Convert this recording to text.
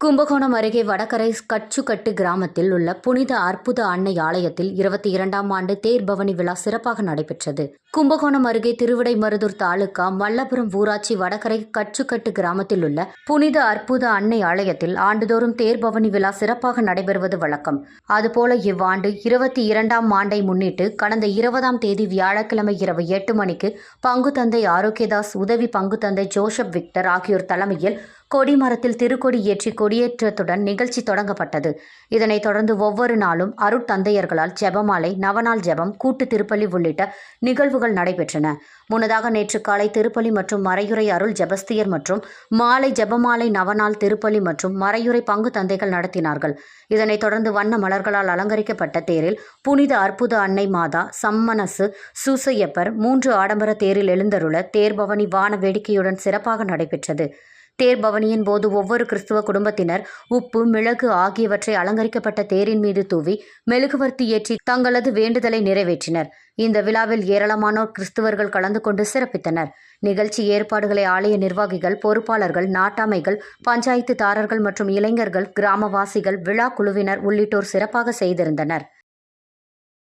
கும்பகோணம் அருகே வடகரை கச்சுக்கட்டு கிராமத்தில் உள்ள புனித அற்புத அன்னை ஆலயத்தில் இருபத்தி இரண்டாம் ஆண்டு தேர் பவனி விழா சிறப்பாக நடைபெற்றது. கும்பகோணம் அருகே திருவிடைமருதூர் தாலுகா மல்லபுரம் ஊராட்சி வடகரை கச்சுக்கட்டு கிராமத்தில் உள்ள புனித அற்புத அன்னை ஆலயத்தில் ஆண்டுதோறும் தேர் பவனி விழா சிறப்பாக நடைபெறுவது வழக்கம். அதுபோல இவ்வாண்டு இருபத்தி இரண்டாம் ஆண்டை முன்னிட்டு கடந்த இருபதாம் தேதி வியாழக்கிழமை இரவு எட்டு மணிக்கு பங்கு தந்தை ஆரோக்கியதாஸ் உதவி பங்கு தந்தை ஜோசப் விக்டர் ஆகியோர் தலைமையில் கொடிமரத்தில் திருக்கொடி ஏற்றி கொடியேற்றத்துடன் நிகழ்ச்சி தொடங்கப்பட்டது. இதனைத் தொடர்ந்து ஒவ்வொரு நாளும் அருட்தந்தையர்களால் ஜெபமாலை நவநாள் ஜெபம் கூட்டு திருப்பலி உள்ளிட்ட நிகழ்வுகள் நடைபெற்றன. முன்னதாக நேற்று காலை திருப்பலி மற்றும் மறையுறை அருள் ஜெபஸ்தியர் மற்றும் மாலை ஜெபமாலை நவநாள் திருப்பலி மற்றும் மறையுறை பங்கு தந்தைகள் நடத்தினார்கள். இதனைத் தொடர்ந்து வண்ண மலர்களால் அலங்கரிக்கப்பட்ட தேரில் புனித அற்புத அன்னை மாதா சம்மனசு சூசையப்பர் மூன்று ஆடம்பர தேரில் எழுந்தருள தேர்பவனி வான வேடிக்கையுடன் சிறப்பாக நடைபெற்றது. தேர் பவனியின் போது ஒவ்வொரு கிறிஸ்துவ குடும்பத்தினர் உப்பு மிளகு ஆகியவற்றை அலங்கரிக்கப்பட்ட தேரின் மீது தூவி மெழுகுவர்த்தி ஏற்றி தங்களது வேண்டுதலை நிறைவேற்றினர். இந்த விழாவில் ஏராளமானோர் கிறிஸ்துவர்கள் கலந்து கொண்டு சிறப்பித்தனர். நிகழ்ச்சி ஏற்பாடுகளை ஆலய நிர்வாகிகள் பொறுப்பாளர்கள் நாட்டாமைகள் பஞ்சாயத்து தாரர்கள் மற்றும் இளைஞர்கள் கிராமவாசிகள் விழா குழுவினர் உள்ளிட்டோர் சிறப்பாக செய்திருந்தனர்.